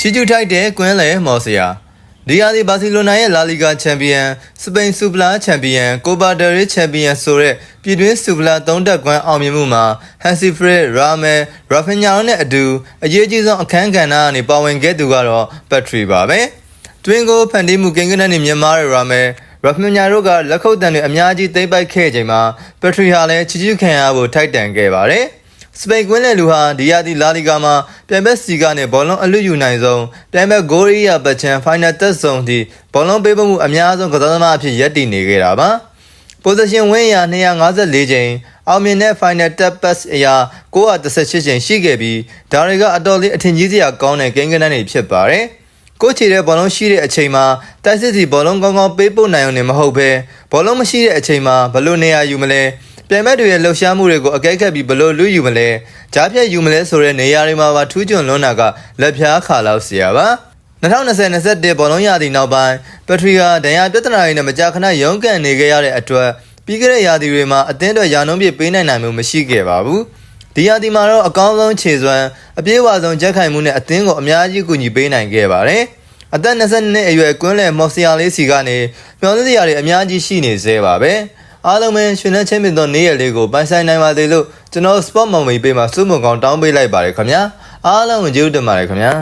ချီကျူထိုက်တဲ့ကွင်းလေမော်ဆီယာဒီယာဒီဘာစီလိုနာရဲ့လာလီဂါချန်ပီယံစပိန်ဆူပလာချန်ပီယံကိုပါဒရီချန်ပီယံဆိုတဲ့ပြည်တွင်းဆူပလာ၃တက်ကွမ်းအောင်မြင်မှုမှာဟန်စီဖရစ်ရာမယ်ရာဖင်ညာနဲ့အတူအရေးကြီးဆုံးအခန်းကဏ္ဍကနေပါဝင်ခဲ့သူကတော့ဘက်ထရီပါပဲတွင်းကိုဖန်တီးမှုကင်ကနက်နဲ့မြန်မာရဲ့ရာမယ်ရဖမညာတို့ကလက်ခုပ်တန်တွေအများကြီးသိမ့်ပိုက်ခဲ့ချိန်မှာပက်ထရီဟာလည်းချီချီခံရဖို့ထိုက်တန်ခဲ့ပါတယ်။ စပိန်ကွင်းလေလူဟာဒီယာဒီလာလီဂါမှာပြိုင်ဘက်စီကနဲ့ဘောလုံးအလွတ်ယူနိုင်ဆုံးပြိုင်ဘက်ဂိုရီယာပတ်ချန်ဖိုင်နယ်တက်ဆုံးထိဘောလုံးပေးပို့မှုအများဆုံးကစားသမားအဖြစ်ရပ်တည်နေခဲ့တာပါ။ position ဝင်းရာ254ချိန်အောင်မြင်တဲ့ final tap pass အရာ918ချိန်ရှိခဲ့ပြီးဒါတွေကအတော်လေးအထင်ကြီးစရာကောင်းတဲ့ဂိမ်းကနန်းတွေဖြစ်ပါတယ်။ကိုချီတဲ့ဘောလုံးရှိတဲ့အချိန်မှာတိုက်စစ်စီဘောလုံးကောင်းကောင်းပေးပို့နိုင်အောင်နေမဟုတ်ဘဲဘောလုံးမရှိတဲ့အချိန်မှာဘလို့နေရာယူမလဲ ပြိုင်ဘက်တွေရဲ့လှုပ်ရှားမှုတွေကိုအကဲခတ်ပြီးဘလို့လူယူမလဲကြားဖြတ်ယူမလဲဆိုတဲ့နေရာတွေမှာပါထူးချွန်လွန်းတာကလက်ဖြားခါလောက်เสียပါ2020-21ဘောလုံးရာသီနောက်ပိုင်းပက်ထရီဟာဒဏ်ရာပြဿနာတွေနဲ့မကြာခဏရုန်းကန်နေခဲ့ရတဲ့အတွက်ပြီးခဲ့တဲ့ရာသီတွေမှာအသင်းအတွက်ရာနှုန်းပြည့်ပေးနိုင်နိုင်မှုမရှိခဲ့ပါဘူးဒီရာသီမှာတော့အကောင်းဆုံးခြေစွမ်းအပြေးအဝဆုံးကြက်ခိုင်မှုနဲ့အသင်းကိုအများကြီးကူညီပေးနိုင်ခဲ့ပါတယ်အသက်22နှစ်အရွယ်ကွင်းလယ်မော်ဆီယာလေးစီကနေမျော်လင့်စရာတွေအများကြီးရှိနေသေးပါပဲ အားလုံးပဲရွှေနှချင်းပင်သောနေ့ရက်လေးကိုပိုင်ဆိုင်နိုင်ပါသေးလို့ကျွန်တော် sport မောင်မေးပေးမှာစုမုံကောင်တောင်းပေးလိုက်ပါတယ်ခင်ဗျာအားလုံးကိုကျေးဇူးတင်ပါတယ်ခင်ဗျာ